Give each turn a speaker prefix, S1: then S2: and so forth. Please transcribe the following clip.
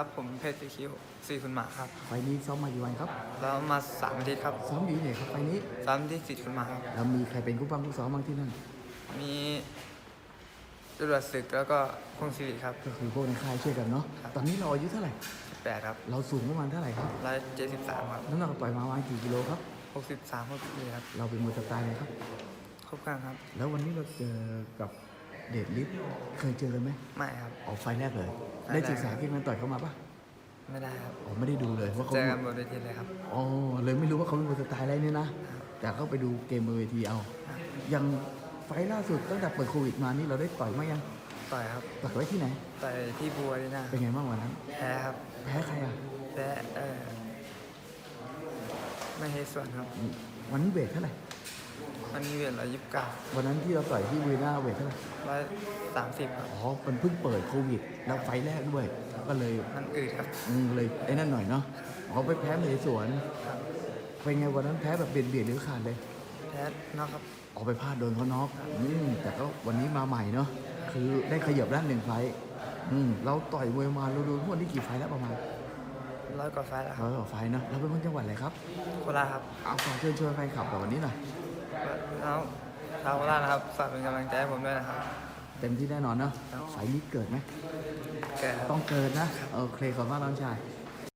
S1: ครับผมเพชรสีคิ้วสีคุณหมาครับ
S2: ไฟล์นี้ซ้อมมากี่วันครับ
S1: แล้วมาสามอาทิตย์ครับ
S2: ซ้อมดีเนี่ยครับไฟล์นี้
S1: สามที่สิทธิ์คุณหมาครับ
S2: แล้วมีใครเป็นคู่ปั้มคู่ซ้อมบ้างที่นั่น
S1: มีจรวดศึกแล้วก็พงศิริครับ
S2: ก็คือพวกในค่ายช่วยกันเนาะ
S1: ครับ
S2: ตอนนี้เราอายุเท่าไหร่
S1: แปดครับ
S2: เราสูงประมาณเท่าไหร่ครับ
S1: ร้อยเจ็ดสิบสามครับ
S2: น้ำหนักปล่อยมาประมาณกี่กิโลครับ
S1: หกสิบสามหกสิบสี่ครับ
S2: เราเป็นมวยสไตล์เลยครับ
S1: ครบกลางครับ
S2: แล้ววันนี้เราเจอกับ เดชลิศเคยเจอกันไหม
S1: ไม่ครับ
S2: ออกไฟล์แรกเลย
S1: ไฟล์แรก
S2: ได้ศึกษาเกมมันต่อยเข้ามาปะ
S1: ไม่ได้ครับ
S2: อ๋อไม่ได้ดูเลยว่าเขา
S1: เจอกันบนเวทีเลยครับ
S2: อ๋อเลยไม่รู้ว่าเขาเป็นมวยสไตล์อะไรเนี่ยนะแต่ก็ไปดูเกมบนเวทีเอายังไฟล์ล่าสุดตั้งแต่เปิดโควิดมานี่เราได้ต่อยมายัง
S1: ต่อยครับ
S2: ต่อยไว้ที่ไหน
S1: ต่อยที่บัวดีนะ
S2: เป็นไงบ้างวันนั้น
S1: แพ้ครับ
S2: แพ้ใครอะ
S1: แพ้เออไม่ให้ส่วนครับ
S2: วันนี้เวทเท่าไหร่
S1: มันมีเวทร้อยยี่สิบเก้า
S2: วันนั้นที่เราต่อยที่วีน่าเวทเท่าไหร่
S1: ร้อยสามสิบครับ
S2: อ๋อ มันเพิ่งเปิดโควิด แล้วไฟล์แรกด้วย ก็เลย
S1: มันอืดครับ
S2: อืมเลยไอ้นั่นหน่อยเนาะอ๋อไปแพ้เมสวน
S1: ครับ
S2: เป็นไงวันนั้นแพ้แบบเบียดเบียดหรือขาดเลย
S1: แพ้นอกครับ
S2: ออกไปพลาดโดนเขาน็อกอืมแต่ก็วันนี้มาใหม่เนาะ คือได้ขยับด้านหนึ่งไฟล์อืมเราต่อยมวยมาเราดูทุกวันนี้กี่ไฟล์แล้วประมาณ
S1: ร้อยกว่าไฟล์แล้วค
S2: ร้
S1: รับ
S2: อยกว่าไฟล์เนาะเราเป็นคนจังหวัดอะไรครับ
S1: โคราชครับ
S2: เอาฝากเชิญชวนแฟนคลับกับวันนี้หน่อย
S1: แล้วชาวโคราชนะครับฝากเป็นกำลังใจให้ผมด้วยนะครับ
S2: เต็มที่แน่นอนเนาะ
S1: ครับ
S2: ไฟล์นี้เกิดไหม
S1: แก่ครับ
S2: ต้องเกิดนะ โอเคขอบคุณมากน้องชาย